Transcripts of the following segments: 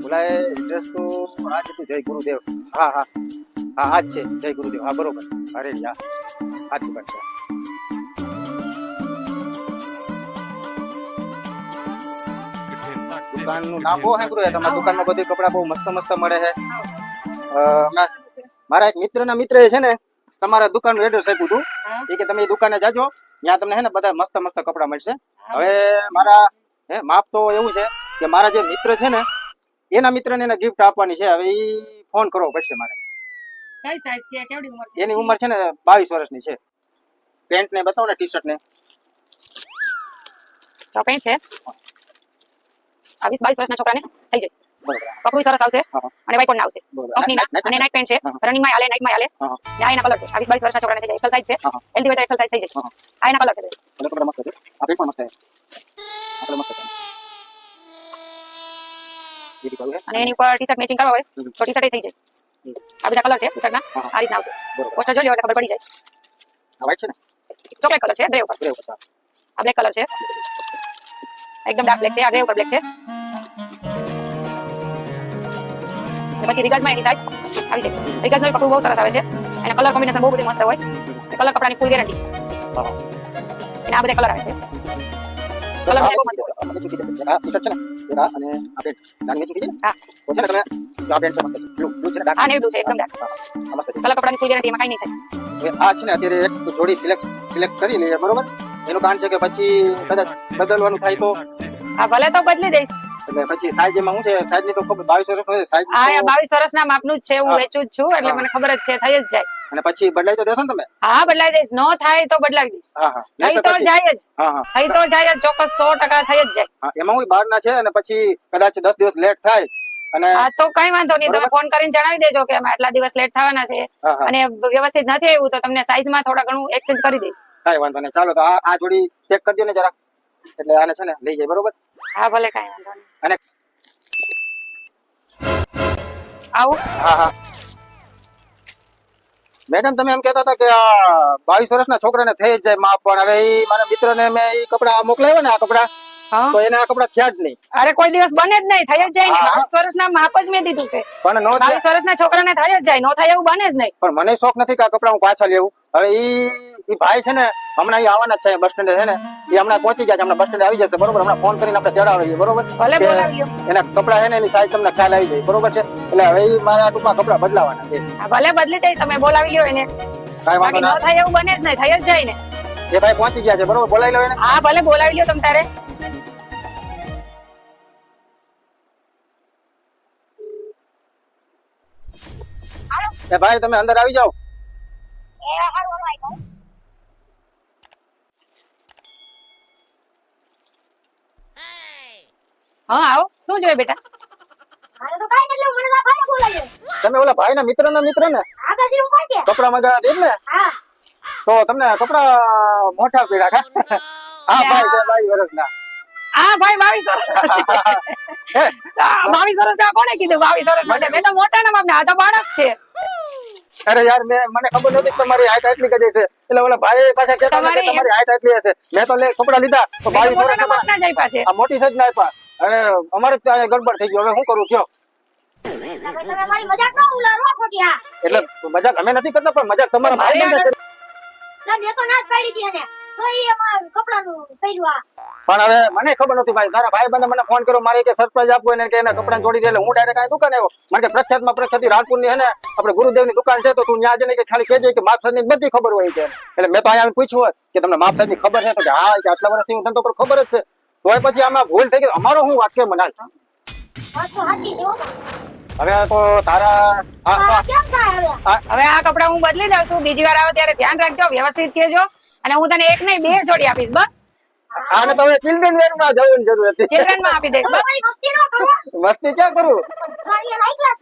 બોલાય એડ્રેસ તો આ જ હતું જય ગુરુદેવ. હા હા. હા આ જ છે જય ગુરુદેવ. હા બરોબર. અરે હા આ દુકાન છે. દુકાનનું નામ બહુ સાંભળ્યું છે. તમારા દુકાનમાં બધું કપડા બહુ મસ્ત મસ્ત મળે છે. મારા એક મિત્રના મિત્ર છે ને તમારા દુકાનનું એડ્રેસ આપ્યું હતું. એ કે તમે એ દુકાને જાજો ત્યાં તમને છે ને બધા મસ્ત મસ્ત કપડા મળશે. હવે મારા હે માપ તો એવું છે કે મારા જે મિત્ર છે ને એના મિત્રને એને ગિફ્ટ આપવાની છે. હવે ઈ ફોન કરવો પડશે મારે. કઈ સાઈઝ કે કેવડી ઉંમર છે? એની ઉંમર છે ને બાવીસ વર્ષની છે. પેન્ટ ને બતાવો ને ટી શર્ટ ને. તો પેન્ટ છે. આ વીસ બાવીસ વર્ષના છોકરાને થઈ જાય. કપડું સરસ આવશે અને અને વાઇકોન આવશે. કંપનીના અને નાઇટ પેન્ટ છે. રનિંગમાં હાલે નાઇટમાં હાલે. ને આ એના કલર છે. આ વીસ બાવીસ વર્ષના છોકરાને થઈ જાય. એક્સેલ છે. હા. હોય તો એક્સેલ થઈ જાય. આ એના કલર છે. ભાઈ. મસ્ત છે. આ પેન્ટ પણ મસ્ત છે આપણે મસ્ત છે એ બી સારું છે. અને એની ઉપર ટી શર્ટ મેચિંગ કરવા હોય તો ટી શર્ટ થઈ જાય. આ બધા કલર છે ટી શર્ટના આ રીતના આવશે. પોસ્ટર જોઈ લો એટલે ખબર પડી જાય. આ વાઈટ છે ને? ચોકલેટ કલર છે ગ્રે ઉપર. ગ્રે ઉપર આ બ્લેક કલર છે. એકદમ ડાર્ક બ્લેક છે આ ગ્રે ઉપર બ્લેક છે. પછી રિગલ્સમાં એની સાઈઝ આવી છે. રિગલ્સનું કપડું બહુ સરસ આવે છે. એના કલર કોમ્બિનેશન બહુ બધી મસ્ત હોય. કલર કપડાની ફૂલ ગેરંટી એના આ બધા કલર આવે છે. આ છે. આ ને એક અને આ પેન્ટ દાન મેચિંગ કીધી ને હા. તો છે ને તમે જો આ પેન્ટ પણ મસ્ત છે બ્લુ બ્લુ છે ને dark આ નેવી બ્લુ છે એકદમ dark. હા, મસ્ત છે કલર કપડાની ફૂલ ગેરંટી એમાં કઈ નહીં થાય આ છે ને અત્યારે એક જોડી સિલેક્ટ સિલેક્ટ કરી લઈએ બરોબર એનું કારણ છે કે પછી કદાચ બદલવાનું થાય તો આ ભલે તો બદલી દઈશ એટલે પછી સાઈઝ એમાં શું છે? સાઈઝની તો ખબર બાવીસ વર્ષ સાઈઝ હા બાવીસ વર્ષના માપનું જ છે હું વેચું જ છું એટલે મને ખબર જ છે થઈ જ જાય. અને પછી બદલાઈ તો દેશો ને તમે? હા બદલાઈ દઈશ. નો થાય તો બદલાવી દઈશ. હા હા. થઈ તો જાય જ. હા હા. થઈ તો જાય જ ચોક્કસ સો ટકા થઈ જ જાય. એમાં હું બહાર ના છે અને પછી કદાચ દસ દિવસ લેટ થાય અને હા તો કઈ વાંધો નહીં. તમે ફોન કરીને જણાવી દેજો કે અમે આટલા દિવસ લેટ થવાના છે. અને વ્યવસ્થિત નથી આવ્યું તો તમને સાઈઝમાં થોડા ઘણું એક્સચેન્જ કરી દઈશ. કઈ વાંધો નહીં. ચાલો તો આ આ જોડી ચેક કરી દો ને જરા. એટલે આને છે ને લઈ જાય બરોબર? હા ભલે કઈ વાંધો નહીં. અને આવું. હા હા. મેડમ તમે એમ કહેતા હતા કે આ બાવીસ વર્ષના છોકરાને થઈ જ જાય માપ પણ હવે એ મારા મિત્રને મેં ઈ કપડા મોકલાવ્યા ને આ કપડા? તો એના આ કપડા થયા જ નહીં. અરે કોઈ દિવસ બને જ નહીં થઈ જ જાય ને. બાવીસ વર્ષના માપ જ મેં દીધું છે. પણ નો બાવીસ વર્ષના છોકરાને થઈ જ જાય નો થાય એવું બને જ નહીં. પણ મને શોખ નથી કે આ કપડા હું પાછા લેવું. હવે ઈ ઈ ભાઈ છે ને હમણાં ઈ આવવાના છે બસ સ્ટેન્ડ છે ને? એ હમણાં પહોંચી ગયા છે હમણાં બસ સ્ટેન્ડ આવી જશે બરોબર? હમણાં ફોન કરીને આપણે તેડાવીએ બરોબર? ભલે એના કપડા છે ને એની સાઈઝ તમને ખ્યાલ આવી જાય બરોબર છે? એટલે હવે મારા ટૂંકમાં કપડા બદલાવાના છે. ભલે બદલી દઈશ તમે બોલાવી લ્યો એને. કાંઈ વાંધો ના થાય એવું બને જ નહીં થઈ જ જાય ને. એ ભાઈ પહોંચી ગયા છે બરોબર? બોલાવી લો એને. હા ભલે બોલાવી લ્યો તમ તારે. એ ભાઈ તમે અંદર આવી જાઓ. હા આવો. શું જોઈએ બેટા. તમે ઓલા ભાઈ ના મિત્ર ના મિત્ર હું કે? કપડા મગાવ્યા દે ને? તો તમને કપડા મોટા પીડા કા? હા ભાઈ ભાઈ વરસ ના આ ભાઈ બાવીસ વર્ષ બાવીસ વર્ષ કોને કીધું? બાવીસ વર્ષ મેં તો મોટા ના બાપ આ તો બાળક છે. અરે યાર મેં મને ખબર નહોતી તમારી હાઈટ આટલી કદી છે. એટલે ઓલા ભાઈ પાછા કહેતા કે તમારી- તમારી હાઈટ આટલી હશે. મેં તો લે કપડા લીધા. તો ભાઈ તો બાવીસ મોટાના વર્ષના બાપના જ આપ્યા છે. આ મોટી સજ ના આપ્યા. હવે અમારે જ ત્યાં ગડબડ થઈ ગયો. હવે શું કરું? કયો? તમે તમે મારી મજાક ન ઉડાડો ખોટી આ. એટલે મજાક અમે નથી કરતા પણ મજાક તમારા ભાઈ ના, મેં તો ના પાડી હતી એને. તો એ કપડાનું કર્યું આ. પણ હવે મને ખબર નથી ભાઈ. તારા ભાઈ બંધ મને ફોન કર્યો મારે કે સરપ્રાઈઝ આપવો એને કે એના કપડા જોડી દે એટલે હું ડાયરેક્ટ આ દુકાન આવ્યો. મને કે પ્રખ્યાતમાં પ્રખ્યાતિ રાજપુરની હે ને આપણે ગુરુદેવની દુકાન છે તો તું ત્યાં જઈને કે ખાલી કહેજે કે માપસરની બધી ખબર હોય છે. એટલે મેં તો અહીંયા આવીને પૂછ્યું કે તમને માપસરની ખબર છે? તો કે હા કે આટલા વર્ષથી હું ધંધો પર ખબર જ છે. તોય પછી આમાં ભૂલ થઈ ગઈ. અમારો હું વાક્ય મનાલ વાત તો સાચી છે હો. હવે તો તારા આ- આ આ- કેમ થાય હવે? આ- કપડા હું બદલી દઉં છું. બીજી વાર આવે ત્યારે ધ્યાન રાખજો વ્યવસ્થિત કહેજો. અને હું તને એક નહીં બે જોડી આપીશ બસ. આને તો હવે ચિલ્ડ્રન વેરમાં જવું જરૂર હતી. ચિલ્ડ્રનમાં આપી તમે મારી મસ્તી ન કરો. મસ્તી ક્યાં કરું?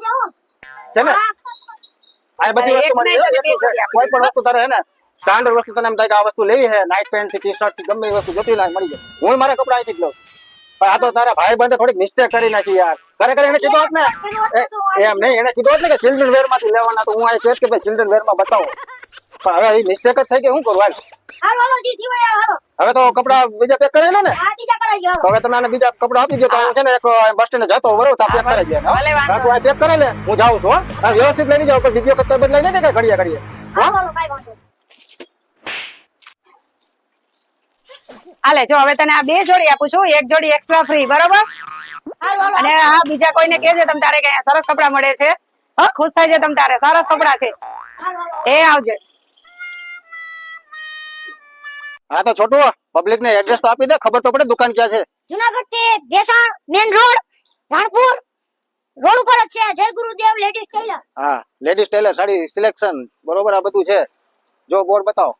છે હો. છે ને? આ બધી વસ્તુ આપી કોઈ પણ વસ્તુ તારે હે ને? સ્ટાન્ડર્ડ વસ્તુ તને એમ થાય કે આ વસ્તુ લેવી છે નાઇટ પેન્ટથી ટી શર્ટથી ગમે એ વસ્તુ જતી લાય મળી જાય. હું મારા કપડા અહીંથી જ લઉં. પણ આ તો તારા ભાઈ બંધે થોડીક મિસ્ટેક કરી નાખી યાર. ખરેખર એને કીધું હોત ને? એમ નહીં એને કીધું હોત ને કે ચિલ્ડ્રન વેરમાંથી લેવાના તો હું આ કે ભાઈ ચિલ્ડ્રન વેરમાં બતાવો. હવે મિસ્ટેક જ થઈ ગઈ શું કરું હાલ હાલો હાલો જી થયું હાલો. હવે તો કપડા બીજા પેક કરેલા ને. બીજા હવે તમે આને બીજા કપડા આપી દો તો હું છે ને એક બસ સ્ટેન્ડ જતો બરોબર? તો પેક કરાવી દે ભલે પેક કરે લે હું જાઉં છું હા. વ્યવસ્થિત લઈને જાવ પણ બીજી વખત તો બદલાઈ નહીં દે કે હાલો કાંઈ વાંધો નહીં. હાલે જો હવે તને આ બે જોડી આપું છું એક જોડી એક્સ્ટ્રા ફ્રી બરોબર? અને હા બીજા કોઈને કહેજે તમ તારે કે સરસ કપડા મળે છે. હા ખુશ થાય છે તમ તારે સરસ કપડા છે. એ આવજે. હા તો છોટું પબ્લિક ને એડ્રેસ તો આપી દે ખબર તો પડે દુકાન ક્યાં છે. જુનાગઢથી Bhesan main road Ranpur. Road ઉપર જ છે જય ગુરુદેવ લેડીઝ ટેલર હા લેડીઝ ટેલર સાડી સિલેક્શન બરોબર આ બધું છે. જો બોર્ડ બતાવો.